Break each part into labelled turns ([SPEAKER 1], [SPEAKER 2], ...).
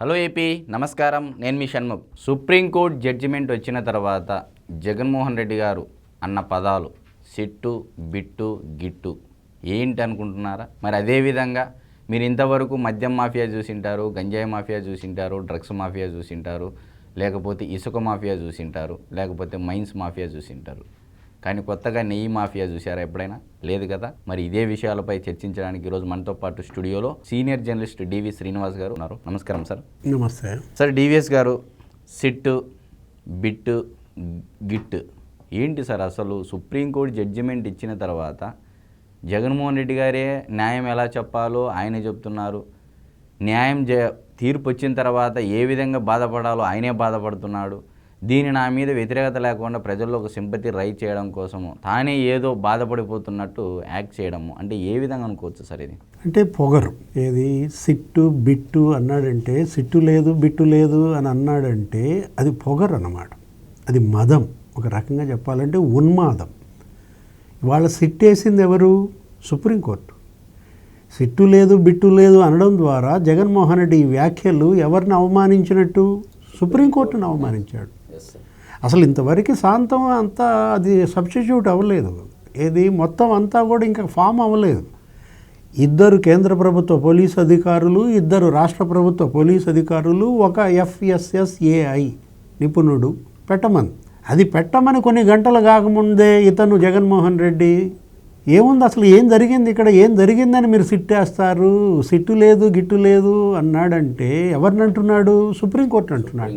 [SPEAKER 1] Hello AP నమస్కారం. నేను మీ Shanmukh. Supreme court judgement వచ్చిన తర్వాత జగన్మోహన్ రెడ్డి గారు అన్న పదాలు సిట్టు బిట్టు గిట్టు ఏంటి అనుకుంటున్నారా? మరి అదేవిధంగా మీరు ఇంతవరకు మద్యం మాఫియా చూసింటారు గంజాయి మాఫియా చూసింటారు డ్రగ్స్ మాఫియా చూసింటారు లేకపోతే ఇసుక మాఫియా చూసింటారు లేకపోతే మైన్స్ మాఫియా చూసింటారు. కానీ కొత్తగా నెయ్యి మాఫియా చూసారా ఎప్పుడైనా? లేదు కదా? మరి ఇదే విషయాలపై చర్చించడానికి ఈరోజు మనతో పాటు స్టూడియోలో సీనియర్ జర్నలిస్ట్ డివి శ్రీనివాస్ గారు ఉన్నారు. నమస్కారం సార్.
[SPEAKER 2] నమస్తే.
[SPEAKER 1] Sir DVS garu SIT bit Git ఏంటి సార్ అసలు? సుప్రీంకోర్టు జడ్జిమెంట్ ఇచ్చిన తర్వాత జగన్మోహన్ రెడ్డి గారే న్యాయం ఎలా చెప్పాలో ఆయనే చెప్తున్నారు. న్యాయం జ తీర్పు వచ్చిన తర్వాత ఏ విధంగా బాధపడాలో ఆయనే బాధపడుతున్నాడు. దీని నా మీద వ్యతిరేకత లేకుండా ప్రజల్లో ఒక సింపతి రైట్ చేయడం కోసము తానే ఏదో బాధపడిపోతున్నట్టు యాక్ట్ చేయడము అంటే ఏ విధంగా అనుకోవచ్చు సార్ ఇది?
[SPEAKER 2] అంటే పొగరు. ఏది? సిట్టు బిట్టు అన్నాడంటే సిట్టు లేదు బిట్టు లేదు అని అన్నాడంటే అది పొగరు అన్నమాట. అది మదం. ఒక రకంగా చెప్పాలంటే ఉన్మాదం. వాళ్ళ సిట్టేసింది ఎవరు? సుప్రీంకోర్టు. సిట్టు లేదు బిట్టు లేదు అనడం ద్వారా జగన్మోహన్ రెడ్డి ఈ వ్యాఖ్యలు ఎవరిని అవమానించినట్టు? సుప్రీంకోర్టును అవమానించాడు. అసలు ఇంతవరకు శాంతం అంతా అది సబ్స్టిట్యూట్ అవ్వలేదు. ఏది మొత్తం అంతా కూడా ఇంకా ఫామ్ అవ్వలేదు. ఇద్దరు కేంద్ర ప్రభుత్వ పోలీస్ అధికారులు ఇద్దరు రాష్ట్ర ప్రభుత్వ పోలీస్ అధికారులు ఒక ఎఫ్ఎస్ఎస్ఏఐ నిపుణుడు పెట్టమని. అది పెట్టమని కొన్ని గంటలు కాకముందే ఇతను జగన్మోహన్ రెడ్డి ఏముంది అసలు? ఏం జరిగింది ఇక్కడ? ఏం జరిగిందని మీరు సిట్టేస్తారు? సిట్టు లేదు గిట్టు లేదు అన్నాడంటే ఎవరిని అంటున్నాడు? సుప్రీంకోర్టు అంటున్నాడు.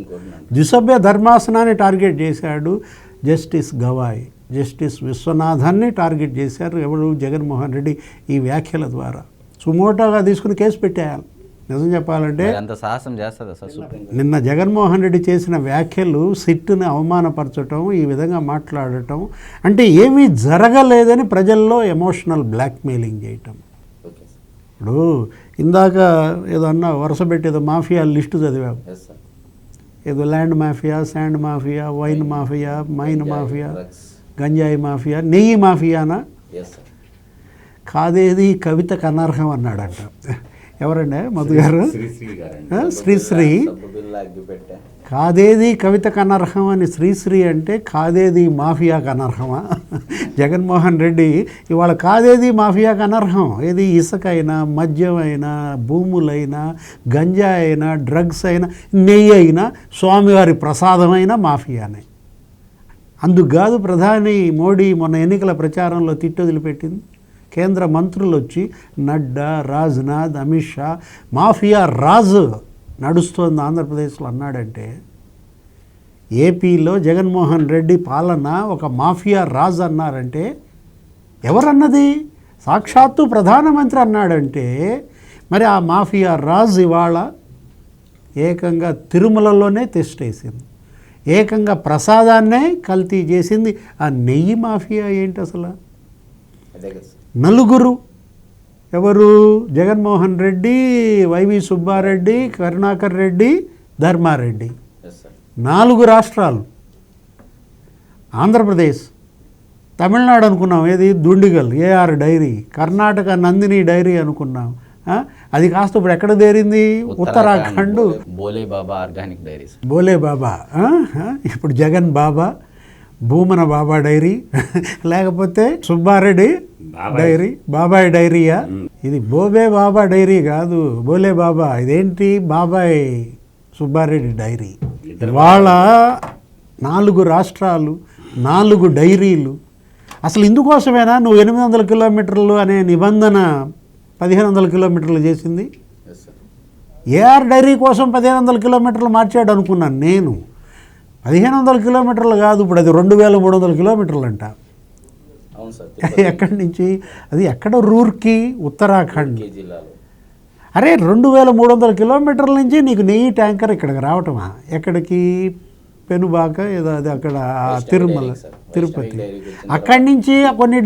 [SPEAKER 2] ద్విసభ్య ధర్మాసనాన్ని టార్గెట్ చేశాడు జస్టిస్ గవాయ్. జస్టిస్ విశ్వనాథాన్ని టార్గెట్ చేశారు ఎవరు? జగన్మోహన్ రెడ్డి ఈ వ్యాఖ్యల ద్వారా. సుమోటోగా తీసుకుని కేసు పెట్టేయాలి. నిజం చెప్పాలంటే
[SPEAKER 1] అంత సాహసం చేస్తుందా సుప్రీం
[SPEAKER 2] నిన్న జగన్మోహన్ రెడ్డి చేసిన వ్యాఖ్యలు సిట్టుని అవమానపరచటం ఈ విధంగా మాట్లాడటం అంటే ఏమీ జరగలేదని ప్రజల్లో ఎమోషనల్ బ్లాక్మెయిలింగ్ చేయటం. ఇప్పుడు ఇందాక ఏదో అన్న వరుస పెట్టి ఏదో మాఫియా లిస్టు చదివాం. ఏదో land mafia sand mafia wine mafia mine mafia గంజాయి మాఫియా నెయ్యి మాఫియానా? కాదేది కవితకు అనర్హం అన్నాడంట. ఎవరండి? మధు గారు? శ్రీశ్రీ కాదేది కవితకు అనర్హం అని శ్రీశ్రీ అంటే కాదేది మాఫియాకు అనర్హమా జగన్మోహన్ రెడ్డి ఇవాళ కాదేది మాఫియాకు అనర్హం ఏది ఇసుక అయినా మద్యం అయినా భూములైనా గంజా అయినా డ్రగ్స్ అయినా నెయ్యి అయినా స్వామివారి ప్రసాదమైన మాఫియానే. అందుకు కాదు ప్రధాని మోడీ మొన్న ఎన్నికల ప్రచారంలో తిట్టొదిలిపెట్టింది. కేంద్ర మంత్రులు వచ్చి నడ్డా రాజ్నాథ్ అమిత్ షా మాఫియా రాజు నడుస్తోంది ఆంధ్రప్రదేశ్లో అన్నాడంటే ఏపీలో జగన్మోహన్ రెడ్డి పాలన ఒక మాఫియా రాజు అన్నారంటే ఎవరన్నది? సాక్షాత్తు ప్రధానమంత్రి అన్నాడంటే మరి ఆ మాఫియా రాజు ఇవాళ ఏకంగా తిరుమలలోనే తెస్టేసింది ఏకంగా ప్రసాదాన్నే కల్తీ చేసింది. ఆ నెయ్యి మాఫియా ఏంటి అసలు?
[SPEAKER 1] అదే కదా
[SPEAKER 2] నలుగురు. ఎవరు? జగన్మోహన్ రెడ్డి వైవి సుబ్బారెడ్డి కరుణాకర్ రెడ్డి ధర్మారెడ్డి. నాలుగు రాష్ట్రాలు. ఆంధ్రప్రదేశ్. తమిళనాడు అనుకున్నాం. ఏది? Dindigul AR dairy. Karnataka Nandini dairy అనుకున్నాం? అది కాస్త ఇప్పుడు ఎక్కడ దేరింది ఉత్తరాఖండ్
[SPEAKER 1] బోలే బాబా ఆర్గానిక్ డైరీస్.
[SPEAKER 2] బోలే బాబా? ఇప్పుడు జగన్ బాబా. భూమన బాబా డైరీ లేకపోతే సుబ్బారెడ్డి డైరీ బాబాయ్ డైరీయా? ఇది బోబే బాబా డైరీ కాదు బోలే బాబా. ఇదేంటి బాబాయ్ సుబ్బారెడ్డి డైరీ? వాళ్ళ నాలుగు రాష్ట్రాలు నాలుగు డైరీలు. అసలు ఇందుకోసమేనా నువ్వు ఎనిమిది వందల కిలోమీటర్లు అనే నిబంధన పదిహేను వందల కిలోమీటర్లు చేసింది? ఏఆర్ డైరీ కోసం పదిహేను వందల కిలోమీటర్లు మార్చాడు అనుకున్నాను నేను. పదిహేను వందల కిలోమీటర్లు కాదు ఇప్పుడు అది రెండు వేల మూడు వందల కిలోమీటర్లు అంట ఎక్కడి నుంచి? అది ఎక్కడ? రూర్కి ఉత్తరాఖండ్. అరే రెండు వేల మూడు వందల కిలోమీటర్ల నుంచి నీకు నెయ్యి ట్యాంకర్ ఇక్కడికి రావటమా? ఎక్కడికి? పెనుబాక ఏదో అది అక్కడ తిరుమల. తిరుపతి. అక్కడి నుంచి కొన్ని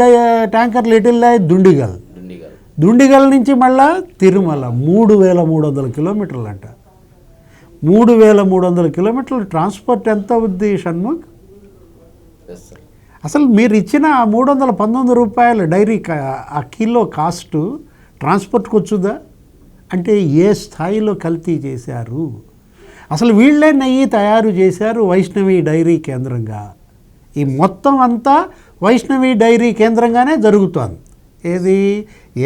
[SPEAKER 2] ఇటిల్లాయి దుండిగల్.
[SPEAKER 1] దుండిగల్.
[SPEAKER 2] దుండిగల్ నుంచి మళ్ళా తిరుమల మూడు వేల మూడు వందల కిలోమీటర్లు అంట మూడు వేల మూడు వందల కిలోమీటర్లు ట్రాన్స్పోర్ట్ ఎంత అవుద్ది షణ్ముఖ్? అసలు మీరు ఇచ్చిన ఆ మూడు వందల పంతొమ్మిది రూపాయల డైరీ ఆ కిలో కాస్ట్ ట్రాన్స్పోర్ట్కి వచ్చుదా అంటే ఏ స్థాయిలో కల్తీ చేశారు? అసలు వీళ్ళే నెయ్యి తయారు చేశారు వైష్ణవి డైరీ కేంద్రంగా. ఈ మొత్తం అంతా వైష్ణవి డైరీ కేంద్రంగానే జరుగుతోంది. ఏది?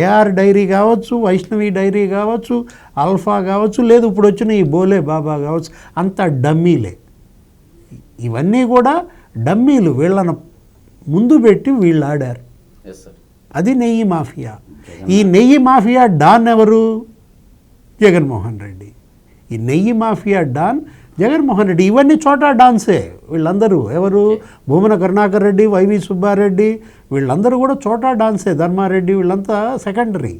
[SPEAKER 2] ఏఆర్ డైరీ కావచ్చు వైష్ణవి డైరీ కావచ్చు అల్ఫా కావచ్చు లేదు ఇప్పుడు వచ్చిన ఈ బోలే బాబా కావచ్చు అంతా డమ్మీలే. ఇవన్నీ కూడా డమ్మీలు వీళ్ళను ముందు పెట్టి వీళ్ళు ఆడారు అది నెయ్యి మాఫియా. ఈ నెయ్యి మాఫియా డాన్ ఎవరు? జగన్మోహన్ రెడ్డి. ఈ నెయ్యి మాఫియా డాన్ జగన్మోహన్ రెడ్డి ఇవన్నీ చోట డాన్సే. వీళ్ళందరూ ఎవరు? భూమన కరుణాకర్ రెడ్డి వైవి సుబ్బారెడ్డి వీళ్ళందరూ కూడా చోట డాన్సే. ధర్మారెడ్డి వీళ్ళంతా సెకండరీ.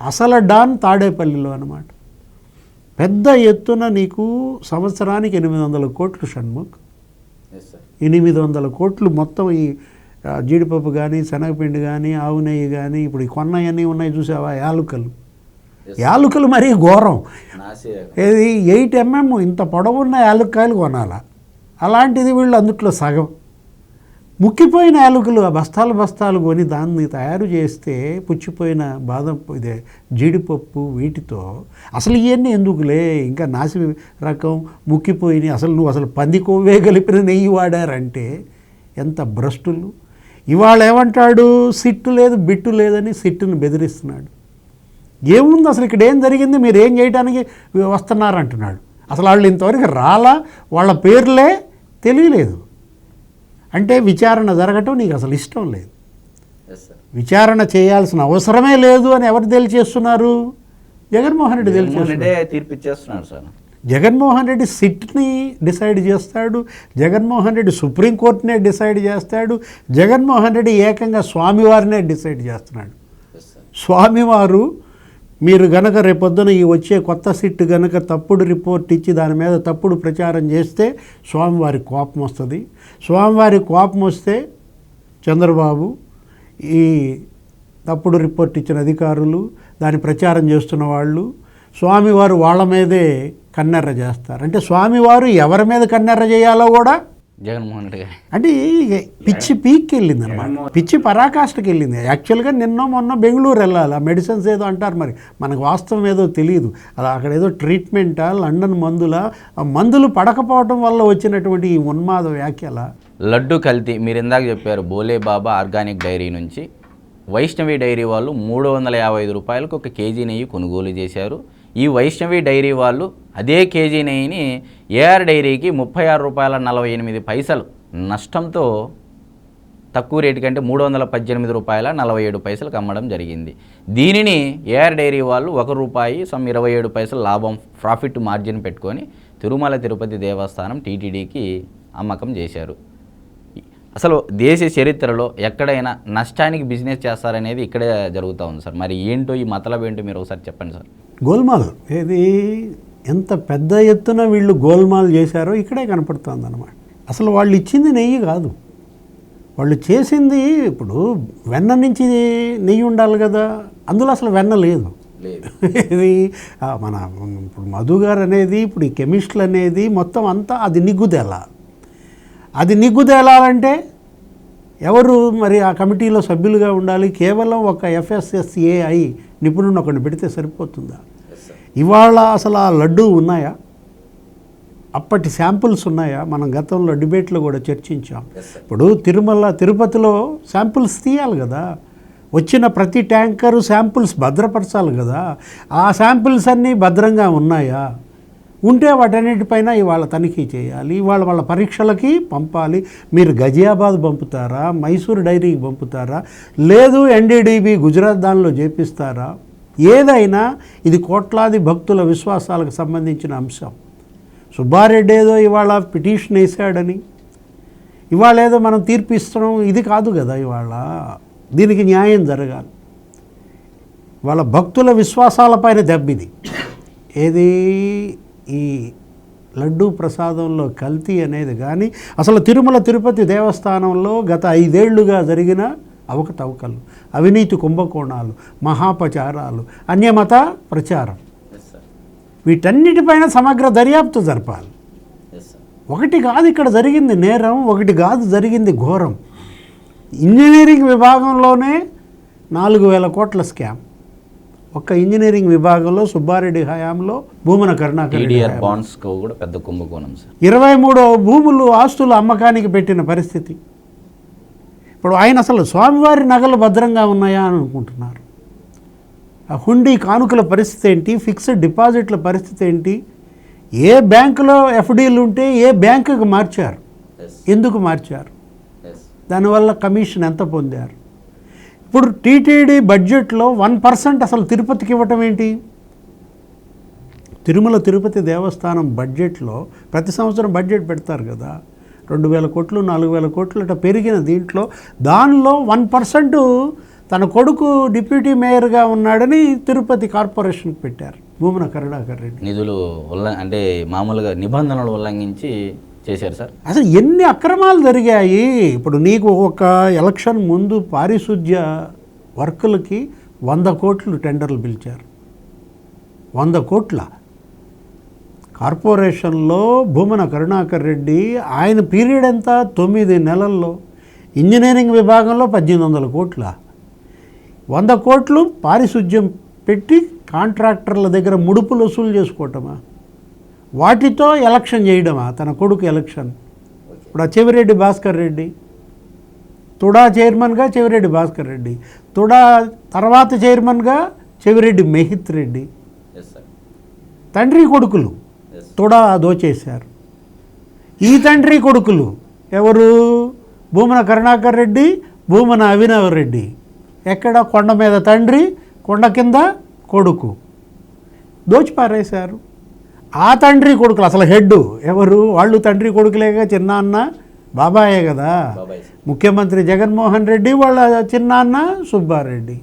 [SPEAKER 2] అసలు డాన్ తాడేపల్లిలో అనమాట పెద్ద ఎత్తున నీకు సంవత్సరానికి ఎనిమిది వందల కోట్లు షణ్ముఖ్. ఎనిమిది వందల కోట్లు మొత్తం ఈ జీడిపప్పు కానీ శనగపిండి కానీ ఆవు నెయ్యి కానీ ఇప్పుడు ఈ కొన్నయన్నీ ఉన్నాయి చూసావా? యాలుకలు. యాలుకలు మరీ ఘోరం. ఏది ఎయిట్ ఎంఎం ఇంత పొడవున్న యాలుక్కాయలు కొనాలా? అలాంటిది వీళ్ళు అందుట్లో సగం. ముక్కిపోయిన యాలకులు ఆ బస్తాలు బస్తాలు కొని దాన్ని తయారు చేస్తే పుచ్చిపోయిన బాదం ఇదే జీడిపప్పు వీటితో అసలు ఇవన్నీ ఎందుకులే? ఇంకా నాసి రకం ముక్కిపోయినాయి. అసలు నువ్వు అసలు పంది కొవ్వే కలిపిన నెయ్యి వాడారంటే ఎంత భ్రష్టులు. ఇవాళ ఏమంటాడు సిట్టు లేదు బిట్టు లేదని సిట్టును బెదిరిస్తున్నాడు. ఏముంది అసలు ఇక్కడ ఏం జరిగింది? మీరు ఏం చేయడానికి వస్తున్నారు అంటున్నాడు అసలు వాళ్ళు ఇంతవరకు రాలా? వాళ్ళ పేర్లే తెలియలేదు. అంటే విచారణ జరగటం నీకు అసలు ఇష్టం లేదు. విచారణ చేయాల్సిన అవసరమే లేదు అని ఎవరు తెలియచేస్తున్నారు? జగన్మోహన్ రెడ్డి తెలియచేస్తున్నారు జగన్మోహన్ రెడ్డి సిట్ని డిసైడ్ చేస్తాడు. జగన్మోహన్ రెడ్డి సుప్రీంకోర్టునే డిసైడ్ చేస్తాడు. జగన్మోహన్ రెడ్డి ఏకంగా స్వామివారినే డిసైడ్ చేస్తున్నాడు. స్వామివారు మీరు గనక రేపొద్దున ఈ వచ్చే కొత్త సిట్ గనక తప్పుడు రిపోర్ట్ ఇచ్చి దాని మీద తప్పుడు ప్రచారం చేస్తే స్వామివారి కోపం వస్తుంది. స్వామివారి కోపం వస్తే చంద్రబాబు ఈ తప్పుడు రిపోర్ట్ ఇచ్చిన అధికారులు దాని ప్రచారం చేస్తున్న వాళ్ళు స్వామివారు వాళ్ళ మీదే కన్నెర్ర చేస్తారు. అంటే స్వామివారు ఎవరి మీద కన్నెర్ర చేయాలో కూడా
[SPEAKER 1] జగన్మోహన్ రెడ్డి గారి.
[SPEAKER 2] అంటే పిచ్చి పీక్కి వెళ్ళింది అనమాట పిచ్చి పరాకాష్ఠకి వెళ్ళింది యాక్చువల్గా నిన్న మొన్న బెంగళూరు వెళ్ళాలి? ఆ మెడిసిన్స్ ఏదో అంటారు మరి. మనకు వాస్తవం ఏదో తెలియదు. అలా అక్కడ ఏదో ట్రీట్మెంటా లండన్ మందులా? మందులు పడకపోవడం వల్ల వచ్చినటువంటి ఈ ఉన్మాద వ్యాఖ్యల?
[SPEAKER 1] లడ్డు కల్తీ. మీరు ఇందాక చెప్పారు బోలే బాబా ఆర్గానిక్ డైరీ నుంచి. వైష్ణవి డైరీ వాళ్ళు మూడు వందల యాభై ఐదు రూపాయలకు ఒక కేజీ నెయ్యి కొనుగోలు చేశారు. ఈ వైష్ణవి డైరీ వాళ్ళు అదే కేజీ నెయ్యిని ఏఆర్ డైరీకి ముప్పై ఆరు రూపాయల నలభై ఎనిమిది పైసలు. నష్టంతో తక్కువ రేటు కంటే మూడు వందల పద్దెనిమిది రూపాయల నలభై ఏడు పైసలకు అమ్మడం జరిగింది. దీనిని ఏఆర్ డైరీ వాళ్ళు ఒక రూపాయి సమ్ ఇరవై ఏడు పైసలు లాభం ప్రాఫిట్ మార్జిన్ పెట్టుకొని తిరుమల తిరుపతి దేవస్థానం టీటీడీకి అమ్మకం చేశారు. అసలు దేశ చరిత్రలో ఎక్కడైనా నష్టానికి బిజినెస్ చేస్తారనేది ఇక్కడే జరుగుతూ ఉంది సార్. మరి ఏంటో ఈ మతలబ్ ఏంటో మీరు ఒకసారి చెప్పండి సార్.
[SPEAKER 2] గోల్మాల్ ఏది ఎంత పెద్ద ఎత్తున వీళ్ళు గోల్మాల్ చేశారో ఇక్కడే కనపడుతుంది అనమాట అసలు వాళ్ళు ఇచ్చింది నెయ్యి కాదు. వాళ్ళు చేసింది ఇప్పుడు వెన్న నుంచి నెయ్యి ఉండాలి కదా. అందులో అసలు వెన్న లేదు.
[SPEAKER 1] లేదు.
[SPEAKER 2] ఇది మన ఇప్పుడు మధు గారు అనేది ఇప్పుడు ఈ కెమిస్టులు అనేది మొత్తం అంతా అది నిగ్గుదెల. అది నిగ్గుదేలాలంటే ఎవరు మరి ఆ కమిటీలో సభ్యులుగా ఉండాలి? కేవలం ఒక ఎఫ్ఎస్ఎస్ఏఐ నిపుణుడు ఒకరిని పెడితే సరిపోతుందా? ఇవాళ అసలు ఆ లడ్డు ఉన్నాయా? అప్పటి శాంపుల్స్ ఉన్నాయా? మనం గతంలో డిబేట్లో కూడా చర్చించాం. ఇప్పుడు తిరుమల తిరుపతిలో శాంపుల్స్ తీయాలి కదా. వచ్చిన ప్రతి ట్యాంకరు శాంపుల్స్ భద్రపరచాలి కదా. ఆ శాంపుల్స్ అన్నీ భద్రంగా ఉన్నాయా? ఉంటే వాటన్నిటిపైన ఇవాళ తనిఖీ చేయాలి. ఇవాళ వాళ్ళ పరీక్షలకి పంపాలి. మీరు గజియాబాద్ పంపుతారా? మైసూర్ డైరీకి పంపుతారా? లేదు ఎన్డీడీబీ గుజరాత్ దానిలో చేపిస్తారా? ఏదైనా ఇది కోట్లాది భక్తుల విశ్వాసాలకు సంబంధించిన అంశం. సుబ్బారెడ్డి ఏదో ఇవాళ పిటిషన్ వేసాడని ఇవాళ ఏదో మనం తీర్పు ఇస్తున్నాం ఇది కాదు కదా ఇవాళ. దీనికి న్యాయం జరగాలి. వాళ్ళ భక్తుల విశ్వాసాలపైన దెబ్బిది ఏది ఈ లడ్డూ ప్రసాదంలో కల్తీ అనేది కానీ అసలు తిరుమల తిరుపతి దేవస్థానంలో గత ఐదేళ్ళుగా జరిగిన అవకతవకలు అవినీతి కుంభకోణాలు మహాపచారాలు అన్యమత ప్రచారం. వీటన్నిటిపైన సమగ్ర దర్యాప్తు జరపాలి. ఒకటి కాదు ఇక్కడ జరిగింది నేరం ఒకటి కాదు జరిగింది ఘోరం. ఇంజనీరింగ్ విభాగంలోనే నాలుగు వేల కోట్ల స్కామ్. ఒక్క ఇంజనీరింగ్ విభాగంలో సుబ్బారెడ్డి హయాంలో భూమన కరుణాకర్.
[SPEAKER 1] బాండ్స్ కూడా పెద్ద కుంభకోణం సార్
[SPEAKER 2] ఇరవై మూడో భూములు ఆస్తులు అమ్మకానికి పెట్టిన పరిస్థితి. ఇప్పుడు ఆయన అసలు స్వామివారి నగలు భద్రంగా ఉన్నాయా అని అనుకుంటున్నారు. ఆ హుండీ కానుకల పరిస్థితి ఏంటి? ఫిక్స్డ్ డిపాజిట్ల పరిస్థితి ఏంటి? ఏ బ్యాంకులో ఎఫ్డీలు ఉంటే ఏ బ్యాంకుకి మార్చారు? ఎందుకు మార్చారు? దానివల్ల కమిషన్ ఎంత పొందారు? ఇప్పుడు టీటీడీ బడ్జెట్లో వన్ పర్సెంట్ అసలు తిరుపతికి ఇవ్వటం ఏంటి? తిరుమల తిరుపతి దేవస్థానం బడ్జెట్లో ప్రతి సంవత్సరం బడ్జెట్ పెడతారు కదా. రెండు వేల కోట్లు నాలుగు వేల కోట్లు అట్లా పెరిగిన దీంట్లో దానిలో వన్ పర్సెంట్ తన కొడుకు డిప్యూటీ మేయర్గా ఉన్నాడని తిరుపతి కార్పొరేషన్కి పెట్టారు. భూమన కరుణాకర్ రెడ్డి.
[SPEAKER 1] నిధులు ఉల్ల అంటే మామూలుగా నిబంధనలు ఉల్లంఘించి చేశారు సార్.
[SPEAKER 2] అసలు ఎన్ని అక్రమాలు జరిగాయి? ఇప్పుడు నీకు ఒక ఎలక్షన్ ముందు పారిశుద్ధ్య వర్కులకి వంద కోట్లు టెండర్లు పిలిచారు. వంద కోట్ల. కార్పొరేషన్లో భూమన కరుణాకర్ రెడ్డి ఆయన పీరియడ్ ఎంత? తొమ్మిది నెలల్లో. ఇంజనీరింగ్ విభాగంలో పద్దెనిమిది వందల కోట్ల. వంద కోట్లు పారిశుద్ధ్యం పెట్టి కాంట్రాక్టర్ల దగ్గర ముడుపులు వసూలు చేసుకోవటమా? వాటితో ఎలక్షన్ చేయడమా? తన కొడుకు ఎలక్షన్. ఇప్పుడు చెవిరెడ్డి భాస్కర్ రెడ్డి. తుడా చైర్మన్గా చెవిరెడ్డి భాస్కర్ రెడ్డి. తుడా తర్వాత చైర్మన్గా చెవిరెడ్డి మెహిత్ రెడ్డి. తండ్రి కొడుకులు. తుడా దోచేశారు. ఈ తండ్రి కొడుకులు ఎవరు? భూమన కరుణాకర్ రెడ్డి భూమన అభినవ్ రెడ్డి. ఎక్కడ? కొండ మీద తండ్రి కొండ కింద కొడుకు. దోచిపారేశారు. ఆ తండ్రి కొడుకులు అసలు హెడ్ ఎవరు? వాళ్ళు తండ్రి కొడుకులేగా చిన్న అన్న బాబాయే కదా. ముఖ్యమంత్రి జగన్మోహన్ రెడ్డి వాళ్ళ చిన్న అన్న సుబ్బారెడ్డి.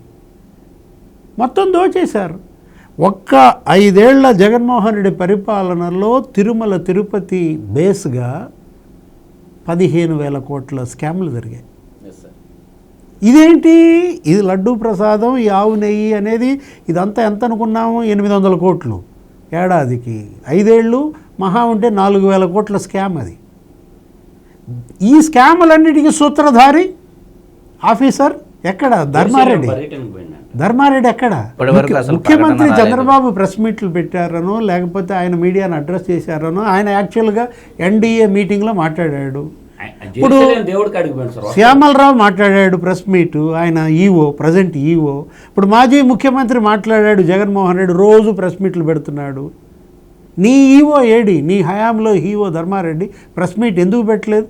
[SPEAKER 2] మొత్తం దోచేశారు. ఒక్క ఐదేళ్ళ జగన్మోహన్ రెడ్డి పరిపాలనలో తిరుమల తిరుపతి బేస్గా పదిహేను వేల కోట్ల స్కామ్లు జరిగాయి. ఇదేంటి? ఇది లడ్డూ ప్రసాదం ఈ ఆవు నెయ్యి అనేది ఇదంతా ఎంత అనుకున్నాము? ఎనిమిది వందల కోట్లు. ఏడాదికి ఐదేళ్ళు మహా ఉంటే నాలుగు వేల కోట్ల స్కామ్ అది. ఈ స్కాములన్నిటికీ సూత్రధారి ఆఫీసర్ ఎక్కడ? ధర్మారెడ్డి. ధర్మారెడ్డి ఎక్కడ? ముఖ్యమంత్రి. చంద్రబాబు ప్రెస్ మీట్లు పెట్టారనో లేకపోతే ఆయన మీడియాను అడ్రస్ చేశారనో ఆయన యాక్చువల్గా ఎన్డీఏ మీటింగ్లో మాట్లాడాడు. ఇప్పుడు శ్యామలరావు మాట్లాడాడు ప్రెస్ మీట్ ఆయన ఈఓ ప్రజెంట్ ఈఓ. ఇప్పుడు మాజీ ముఖ్యమంత్రి మాట్లాడాడు జగన్మోహన్ రెడ్డి రోజు ప్రెస్ మీట్లు పెడుతున్నాడు. నీ ఈఓ ఏడి నీ హయాంలో ఈఓ ధర్మారెడ్డి ప్రెస్ మీట్ ఎందుకు పెట్టలేదు?